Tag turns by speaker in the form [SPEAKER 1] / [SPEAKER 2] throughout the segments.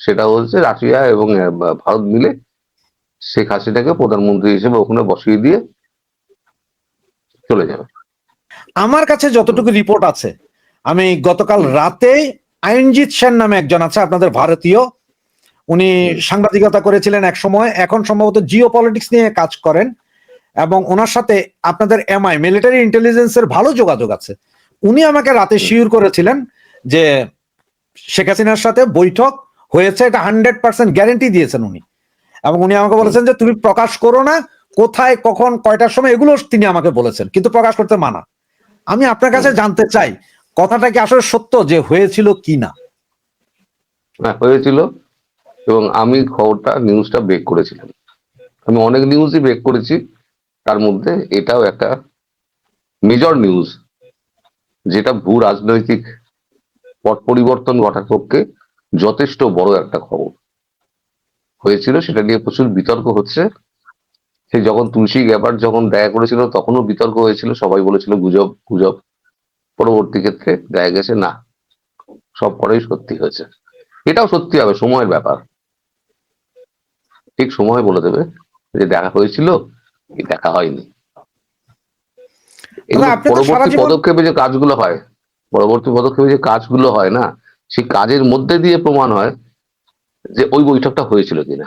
[SPEAKER 1] সেটা হচ্ছে রাশিয়া এবং ভারত মিলে শেখ হাসিনাকে প্রধানমন্ত্রী হিসেবে ওখানে বসিয়ে দিয়ে চলে যাবে।
[SPEAKER 2] আমার কাছে যতটুকু রিপোর্ট আছে, আমি গতকাল রাতে আইনজিৎ সেন নামে একজন আছে, আপনাদের ভারতীয়, উনি সাংবাদিকতা করেছিলেন এক সময়, এখন সম্ভবত জিও পলিটিক্স নিয়ে কাজ করেন এবং ওনার সাথে আপনাদের এমআই মিলিটারি ইন্টেলিজেন্সের ভালো যোগাযোগ আছে। উনি আমাকে রাতে শিওর করেছিলেন যে শেখ হাসিনার সাথে বৈঠক হয়েছে, এটা হান্ড্রেড পার্সেন্ট গ্যারেন্টি দিয়েছেন উনি। এবং উনি আমাকে বলেছেন যে, তুমি প্রকাশ করো না, কোথায়, কখন, কয়টার সময়, এগুলো তিনি আমাকে বলেছেন। কিন্তু প্রকাশ করতে মানা। আমি আপনার কাছে জানতে চাই, কথাটা কি আসলে সত্য যে হয়েছিল কি না?
[SPEAKER 1] হ্যাঁ হয়েছিল, এবং আমি খবরটা নিউজটা ব্রেক করেছিলাম। আমি অনেক নিউজই ব্রেক করেছি, তার মধ্যে এটাও একটা মেজর নিউজ যেটা ভূ রাজনৈতিক পট পরিবর্তন ঘটার পক্ষে যথেষ্ট বড় একটা খবর হয়েছিল সেটা নিয়ে প্রচুর বিতর্ক হচ্ছে। সেই যখন তুলসী গ্যাপার যখন দেখা করেছিল তখনও বিতর্ক হয়েছিল। সবাই বলেছিল গুজব গুজব। পরবর্তী ক্ষেত্রে দেখা গেছে না সব পরেই সত্যি হয়েছে। এটাও সত্যি হবে সময়ের ব্যাপার। ঠিক সময় বলে দেবে যে দেখা হয়েছিল দেখা হয়নি। পরবর্তী পদক্ষেপে যে কাজগুলো হয় পরবর্তী পদক্ষেপে যে কাজগুলো হয় না সেই কাজের মধ্যে দিয়ে প্রমাণ হয় যে ওই বৈঠকটা হয়েছিল কিনা।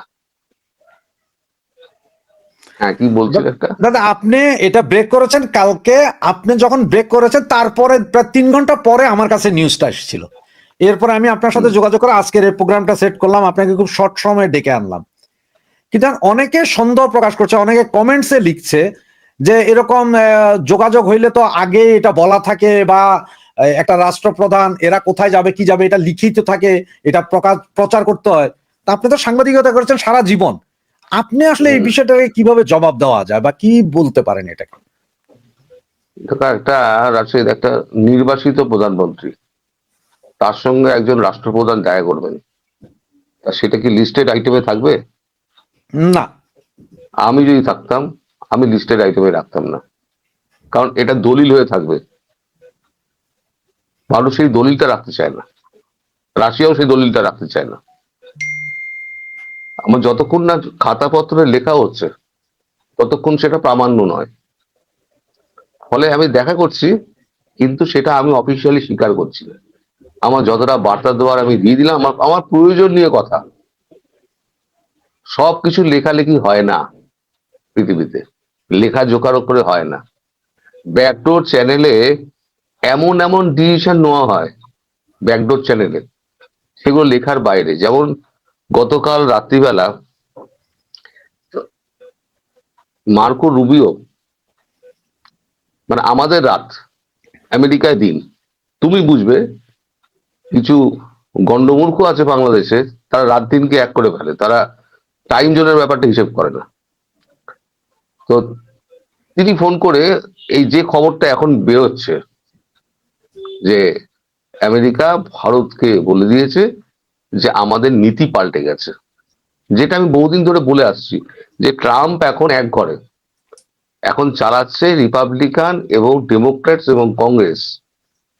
[SPEAKER 1] হ্যাঁ কি বলছিল একটা?
[SPEAKER 2] দাদা আপনি এটা ব্রেক করেছেন কালকে আপনি যখন ব্রেক করেছেন তারপরে প্রায় তিন ঘণ্টা পরে আমার কাছে নিউজটা এসেছিল। এরপরে আমি আপনার সাথে যোগাযোগ করে আজকের এই প্রোগ্রামটা সেট করলাম আপনাকে খুব শর্ট সময়ে ডেকে আনলাম। কিন্তু অনেকে সন্দেহ প্রকাশ করছে অনেকে কমেন্টসে লিখছে যে এরকম যোগাযোগ হইলে তো আগে এটা বলা থাকে বা একটা রাষ্ট্রপ্রধান এরা কোথায় যাবে কি যাবে এটা লিখিত থাকে এটা প্রকাশ প্রচার করতে হয়। তা আপনি তো সাংবাদিকতা করেছেন সারা জীবন। আপনি আসলে এই বিষয়টাকে কীভাবে জবাব দেওয়া যায় বা কি বলতে পারেন এটাকে?
[SPEAKER 1] একটা রাজশাহীর একটা নির্বাসিত প্রধানমন্ত্রী তার সঙ্গে একজন রাষ্ট্রপ্রধান দেখা করবেন। তা সেটা কি লিস্টেড আইটেমে থাকবে?
[SPEAKER 2] না।
[SPEAKER 1] আমি যদি থাকতাম আমি লিস্টেড আইটেমে রাখতাম না। কারণ এটা দলিল হয়ে থাকবে। মানুষ সেই দলিলটা রাখতে চায় না। রাশিয়াও সেই দলিলটা রাখতে চায় না। আমার যতক্ষণ না খাতাপত্রে লেখা হচ্ছে, ততক্ষণ সেটা প্রামাণ্য নয়। ফলে আমি দেখা করছি, কিন্তু সেটা আমি অফিসিয়ালি স্বীকার করছি আমার যতটা বার্তা দেওয়ার আমি দিয়ে দিলাম, আমার আমার প্রয়োজন নিয়ে কথা সবকিছু লেখালেখি হয় না পৃথিবীতে। লেখা জোকার করে হয় না। ব্যাকডোর চ্যানেলে এমন এমন ডিসিশন নেওয়া হয় ব্যাকডোর চ্যানেলে সেগুলো লেখার বাইরে। যেমন গতকাল রাত্রিবেলা মার্কো রুবিও মানে আমাদের রাত, আমেরিকায় দিন, তুমি বুঝবে, কিছু গন্ডমূর্খ আছে বাংলাদেশে, তারা রাত দিনকে এক করে ফেলে। তারা টাইম জোনের ব্যাপারটা হিসেব করে না। তো তিনি ফোন করে এই যে খবরটা এখন বেরোচ্ছে যে আমেরিকা ভারতকে বলে দিয়েছে যে আমাদের নীতি পাল্টে গেছে। যেটা আমি বহুদিন ধরে বলে আসছি যে ট্রাম্প এখন এক ঘরে। এখন চালাচ্ছে রিপাবলিকান এবং ডেমোক্র্যাটস এবং কংগ্রেস।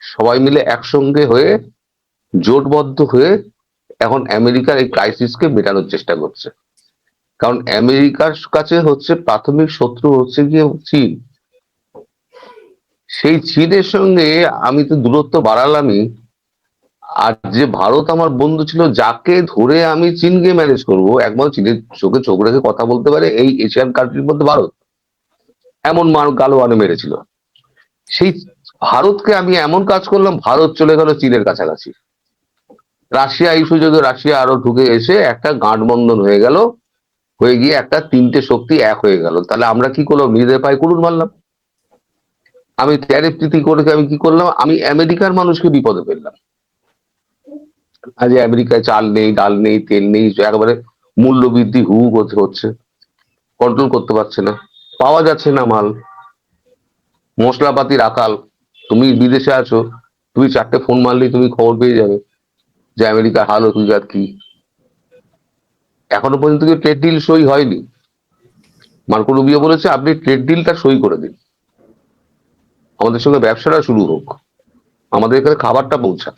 [SPEAKER 1] সবাই মিলে একসঙ্গে হয়ে, জোটবদ্ধ হয়ে এখন আমেরিকার এই ক্রাইসিসকে মেটানোর চেষ্টা করছে। কারণ আমেরিকার কাছে হচ্ছে প্রাথমিক শত্রু হচ্ছে গিয়ে চীন। সেই চীনের সঙ্গে আমি তো দূরত্ব বাড়ালামই। আর যে ভারত আমার বন্ধু ছিল, যাকে ধরে আমি চীনকে ম্যানেজ করব, একমাত্র চীনের চোখে চোখ রেখে কথা বলতে পারে এই এশিয়ান কান্ট্রির মধ্যে ভারত। এমন মান গালো মেরেছিল। সেই ভারতকে আমি এমন কাজ করলাম, ভারত চলে গেল চীনের কাছাকাছি। রাশিয়া এই সুযোগে রাশিয়া আরও ঢুকে এসে একটা গাঁটবন্ধন হয়ে গেল, হয়ে গিয়ে একটা তিনটে শক্তি এক হয়ে গেল। তাহলে আমরা কি করলাম? নিজেদের পায়ে কুড়ুন মারলাম। আমি ট্যারিফ নীতি করে আমি কি করলাম? আমি আমেরিকার মানুষকে বিপদে ফেললাম। আজ আমেরিকায় চাল নেই, ডাল নেই, তেল নেই একেবারে মূল্য বৃদ্ধি হু হু হচ্ছে। কন্ট্রোল করতে পারছে না। পাওয়া যাচ্ছে না মাল। মশলাপাতির আকাল। তুমি বিদেশে আছো, তুমি চারটে ফোন মারলেই তুমি খবর পেয়ে যাবে যে আমেরিকার হাল হকিকাত কি। এখনও পর্যন্ত কি ট্রেড ডিল সই হয়নি? মার্কো রুবিও বলেছে, আপনি ট্রেড ডিলটা সই করে দিন। আমাদের সঙ্গে ব্যবসাটা শুরু হোক। আমাদের এখানে খাবারটা পৌঁছা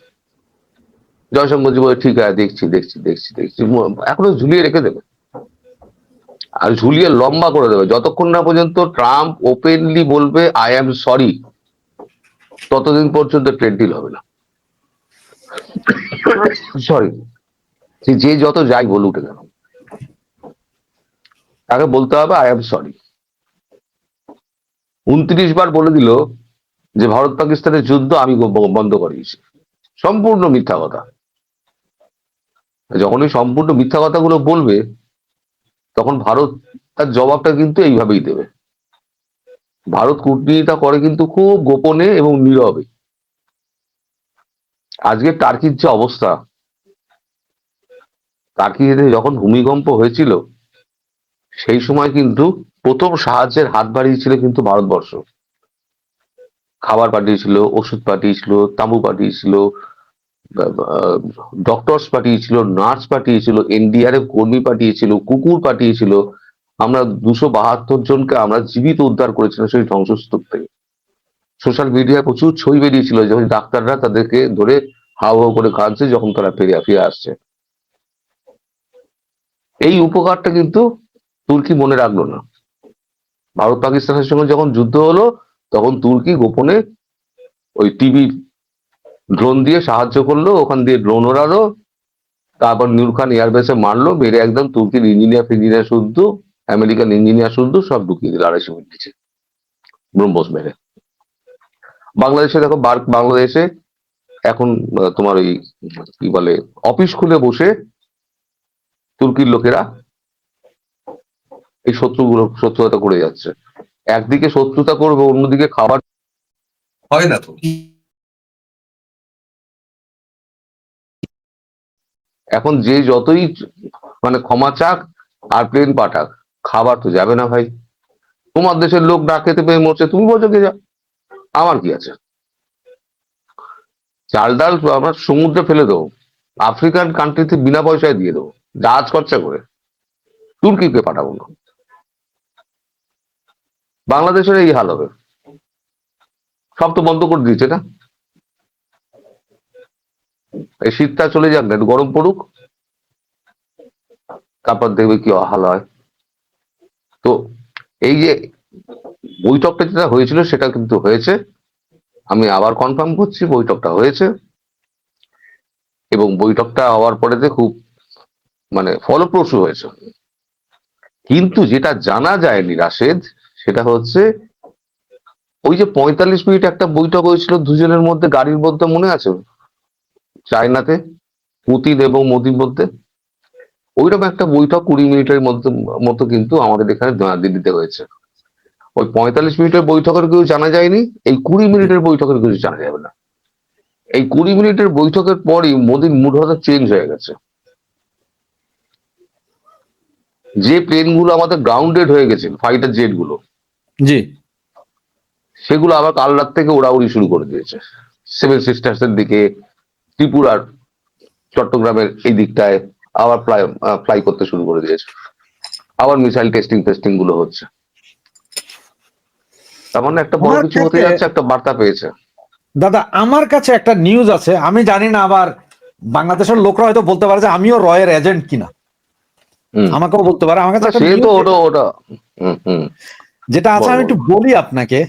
[SPEAKER 1] জয়শঙ্কর জি বলে, ঠিক আছে, দেখছি দেখছি দেখছি দেখছি। এখনও ঝুলিয়ে রেখে দেবে। আর ঝুলিয়ে লম্বা করে দেবে। যতক্ষণ না পর্যন্ত ট্রাম্প ওপেনলি বলবে আই এম সরি ততদিন পর্যন্ত ট্রেড ডিল হবে না। সরি যে যত যাই বলে উঠে কেন। তাকে বলতে হবে আই এম সরি উনত্রিশ বার বলে দিল যে ভারত পাকিস্তানের যুদ্ধ আমি বন্ধ করিয়েছি। সম্পূর্ণ মিথ্যা কথা। যখনই সম্পূর্ণ মিথ্যা কথাগুলো বলবে, তখন ভারত তার জবাবটা কিন্তু এইভাবেই দেবে। ভারত কূটনীতিটা করে কিন্তু খুব গোপনে এবং নীরবে। আজকে টার্কির যে অবস্থা, টার্কিতে যখন ভূমিকম্প হয়েছিল, সেই সময় কিন্তু প্রথম সাহায্যের হাত বাড়িয়েছিল কিন্তু ভারতবর্ষ। খাবার পাঠিয়েছিল, ওষুধ পাঠিয়েছিল, তাঁবু পাঠিয়েছিল ডক্টরস পাঠিয়েছিল নার্স পাঠিয়েছিল এনডিআরএফ কর্মী পাঠিয়েছিল, কুকুর পাঠিয়েছিল। আমরা দুশো বাহাত্তর জনকে আমরা জীবিত উদ্ধার করেছিলাম সেই ধ্বংসস্তূপ থেকে। সোশ্যাল মিডিয়ায় প্রচুর ছবি বেরিয়েছিল, যখন ডাক্তাররা তাদেরকে ধরে হাও হাও করে কাঁদছে যখন তারা ফিরে ফিরে আসছে। এই উপকারটা কিন্তু তুর্কি মনে রাখল না। ভারত পাকিস্তানের সঙ্গে যখন যুদ্ধ হলো তখন তুর্কি গোপনে ওই টিভি ড্রোন দিয়ে সাহায্য করল, ওখান দিয়ে ড্রোন ওড়ালো, তারপর নুর খান এয়ারবেসে মারলো, মেরে একদম তুর্কির ইঞ্জিনিয়ার ফিঞ্জিনিয়ার শুদ্ধ, আমেরিকান ইঞ্জিনিয়ার শুদ্ধ, সব ঢুকিয়ে দিল আড়াইশো মিনিট নিচে, ব্রহ্মস মেরে। বাংলাদেশে দেখো বাংলাদেশে এখন তোমার ওই, কি বলে, অফিস খুলে বসে তুর্কির লোকেরা এই শত্রুগুলো, শত্রুতা করে যাচ্ছে। একদিকে শত্রুতা করবে অন্যদিকে খাবার
[SPEAKER 3] হয় না তো।
[SPEAKER 1] এখন যে যতই মানে ক্ষমা চাক আর প্লেন পাঠাক খাবার তো যাবে না ভাই। তোমার দেশের লোক না খেতে পেয়ে মরছে তুমি বলছো কে যা? আমার কি আছে? চাল ডাল আমরা সমুদ্রে ফেলে দেবো আফ্রিকান কান্ট্রিতে বিনা পয়সায় দিয়ে দেবো জাহাজ খরচা করে। তুর্কিকে পাঠাবো না। বাংলাদেশের এই হাল হবে। সব তো বন্ধ করে দিয়েছে না? এই শীতটা চলে যাক না একটু গরম পড়ুক, তারপর দেখবে কি হাল হয়। তো এই যে বৈঠকটা যেটা হয়েছিল, সেটা কিন্তু হয়েছে। আমি আবার কনফার্ম করছি, বৈঠকটা হয়েছে। এবং বৈঠকটা হওয়ার পরেতে খুব মানে ফলপ্রসূ হয়েছে। কিন্তু যেটা জানা যায়নি রাশেদ সেটা হচ্ছে ওই যে পঁয়তাল্লিশ মিনিট একটা বৈঠক হয়েছিল দুজনের মধ্যে গাড়ির মধ্যে মনে আছে? চায়নাতে, পুতিন এবং মোদির মধ্যে? ওইরকম একটা বৈঠক কুড়ি মিনিটের মধ্যে, মতো কিন্তু আমাদের এখানে দিল্লিতে হয়েছে। ওই পঁয়তাল্লিশ মিনিটের বৈঠকের কিছু জানা যায়নি, এই কুড়ি মিনিটের বৈঠকের কিছু জানা যাবে না। এই কুড়ি মিনিটের বৈঠকের পরই মোদির মুড হঠাৎ চেঞ্জ হয়ে গেছে। যে প্লেনগুলো আমাদের গ্রাউন্ডেড হয়ে গেছে ফাইটার জেটগুলো
[SPEAKER 2] জি।
[SPEAKER 1] সেগুলো আবার কাল রাত থেকে ওড়াউড়ি শুরু করে দিয়েছে। সেভেন সিস্টার্স এর দিকে ত্রিপুরার চট্টগ্রামের এই দিকটায় আবার ফ্লাই ফ্লাই করতে শুরু করে দিয়েছে। আবার মিসাইল টেস্টিং টেস্টিংগুলো হচ্ছে। তার মানে একটা বড় কিছু হতে যাচ্ছে একটা বার্তা পেয়েছে।
[SPEAKER 2] দাদা আমার কাছে একটা নিউজ আছে। আমি জানি না আবার বাংলাদেশের লোকরা হয়তো বলতে পারে যে আমিও রয়ের এজেন্ট কিনা। আমাকেও বলতে পারে। আমার কাছে যেটা আছে আমি একটু বলি আপনাকে।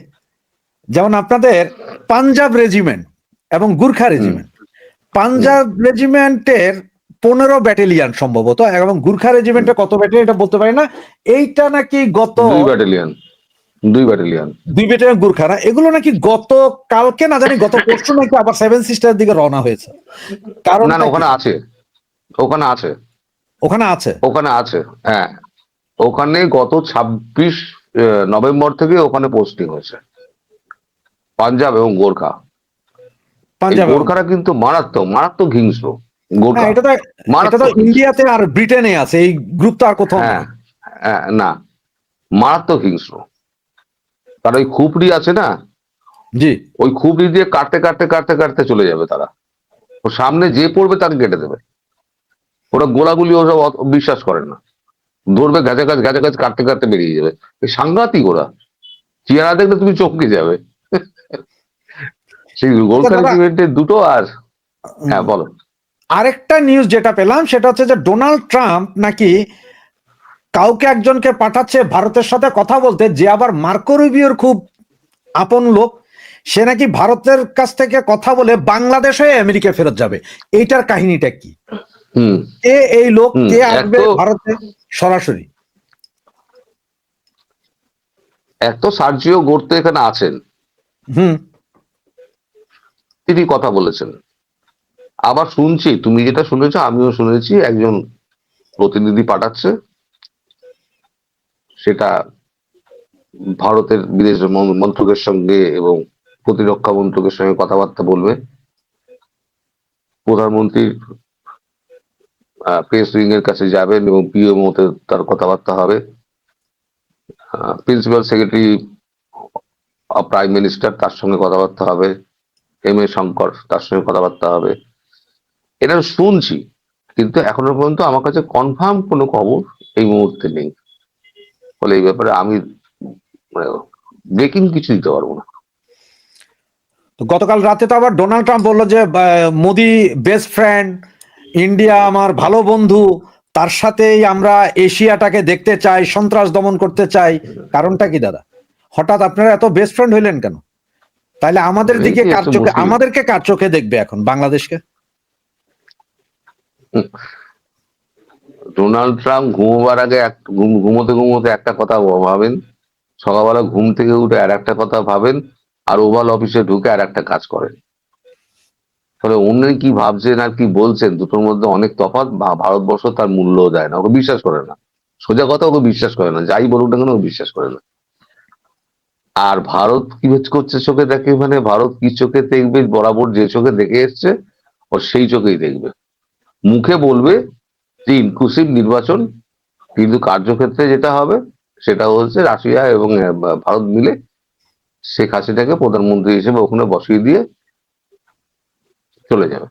[SPEAKER 2] যেমন আপনাদের পাঞ্জাব রেজিমেন্ট এবং গুর্খা রেজিমেন্ট পাঞ্জাব রেজিমেন্টের পনেরো ব্যাটালিয়ান সম্ভবত এবং গুর্খা রেজিমেন্টের কত ব্যাটালিয়ান এটা বলতে পারি না। এইটা নাকি গত
[SPEAKER 1] দুই ব্যাটালিয়ন দুই ব্যাটালিয়ন
[SPEAKER 2] দুই ব্যাটালিয়ান গুর্খা না? এগুলো নাকি গত কালকে না জানি গত পরশু নাকি আবার সেভেন সিস্টারের দিকে রওনা হয়েছে। কারণ
[SPEAKER 1] না ওখানে আছে। ওখানে আছে।
[SPEAKER 2] ওখানে আছে।
[SPEAKER 1] ওখানে আছে হ্যাঁ। ওখানে গত ছাব্বিশ নভেম্বর থেকে ওখানে পোস্টিং হয়েছে। পাঞ্জাব এবং গোর্খা।
[SPEAKER 2] পাঞ্জাব
[SPEAKER 1] গোর্খারা কিন্তু মারাত্মক মারাত্মক হিংস্র গোর্খা।
[SPEAKER 2] হ্যাঁ এটা তো এটা তো ইন্ডিয়াতে আর ব্রিটেনে আছে এই গ্রুপ তো আর কোথাও
[SPEAKER 1] হ্যাঁ হ্যাঁ, না। মারাত্মক হিংস্র। তার ওই খুপড়ি আছে না?
[SPEAKER 2] জি।
[SPEAKER 1] ওই খুপড়ি দিয়ে কাটতে কাটতে কাটতে কাটতে চলে যাবে তারা। ও সামনে যে পড়বে তাকে কেটে দেবে। ওরা গোলাগুলি ওসব বিশ্বাস করেন না। ধরবে গাছে গাছ গাছে গাছ কাটতে কাটতে বেরিয়ে যাবে। সাংঘাতিক ওরা। চেহারা দেখলে তুমি চমকে যাবে। সেই গোর্খা
[SPEAKER 2] দাদা-
[SPEAKER 1] দুটো আর হ্যাঁ বলো।
[SPEAKER 2] আরেকটা নিউজ যেটা পেলাম সেটা হচ্ছে যে ডোনাল্ড ট্রাম্প নাকি কাউকে একজনকে পাঠাচ্ছে ভারতের সাথে কথা বলতে যে আবার মার্কো রুবিওর খুব আপন লোক। সে নাকি ভারতের কাছ থেকে কথা বলে বাংলাদেশ হয়ে আমেরিকা ফেরত যাবে। এইটার কাহিনীটা কি? কে এই লোক কে আসবে ভারতে সরাসরি?
[SPEAKER 1] এক তো সার্জিও গড়তে এখানে আছেন।
[SPEAKER 2] হুম।
[SPEAKER 1] তিনি কথা বলেছেন। আবার শুনছি তুমি যেটা শুনেছো আমিও শুনেছি একজন প্রতিনিধি পাঠাচ্ছে। সেটা ভারতের বিদেশ মন্ত্রকের সঙ্গে এবং প্রতিরক্ষা মন্ত্রকের সঙ্গে কথাবার্তা বলবে। প্রধানমন্ত্রীর প্রেস উইং এর কাছে যাবেন এবং পিএমও তে তার কথাবার্তা হবে। প্রিন্সিপাল সেক্রেটারি প্রাইম মিনিস্টার তার সঙ্গে কথাবার্তা হবে। এম এ শঙ্কর তার সঙ্গে কথাবার্তা হবে। এটা শুনছি, কিন্তু এখনও পর্যন্ত আমার কাছে কনফার্ম কোনো খবর এই মুহূর্তে নেই। ফলে এই ব্যাপারে আমি ব্রেকিং কিছু দিতে পারব না।
[SPEAKER 2] গতকাল রাতে তো আবার ডোনাল্ড ট্রাম্প বলল যে মোদি বেস্ট ফ্রেন্ড ইন্ডিয়া আমার ভালো বন্ধু তার সাথেই আমরা এশিয়াটাকে দেখতে চাই সন্ত্রাস দমন করতে চাই। কারণটা কি দাদা? হঠাৎ আপনারা এত বেস্ট ফ্রেন্ড হইলেন কেন? তাহলে আমাদের দিকে কার চোখে আমাদেরকে কার চোখে দেখবে এখন বাংলাদেশকে?
[SPEAKER 1] ডোনাল্ড ট্রাম্প ঘুমোবার আগে ঘুমোতে ঘুমোতে একটা কথা ভাবেন। সকালবেলা ঘুম থেকে উঠে আর একটা কথা ভাবেন আর ওভাল অফিসে ঢুকে আর একটা কাজ করেন। ফলে অন্য কি ভাবছেন আর কি বলছেন, দুটোর মধ্যে অনেক তফাৎ ভারতবর্ষ তার মূল্য দেয় না, ওকে বিশ্বাস করে না। সোজা কথা ওকে বিশ্বাস করে না, যাই বলুক না কেন ও বিশ্বাস করে না। আর ভারত কি করছে চোখে দেখে? মানে ভারত কি চোখে দেখবে? বরাবর যে চোখে দেখে এসছে, ও সেই চোখেই দেখবে। মুখে বলবে যে ইনক্লুসিভ নির্বাচন, কিন্তু কার্যক্ষেত্রে যেটা হবে, সেটা হচ্ছে রাশিয়া এবং ভারত মিলে শেখ হাসিনাকে প্রধানমন্ত্রী হিসেবে ওখানে বসিয়ে দিয়ে চলে যাবে।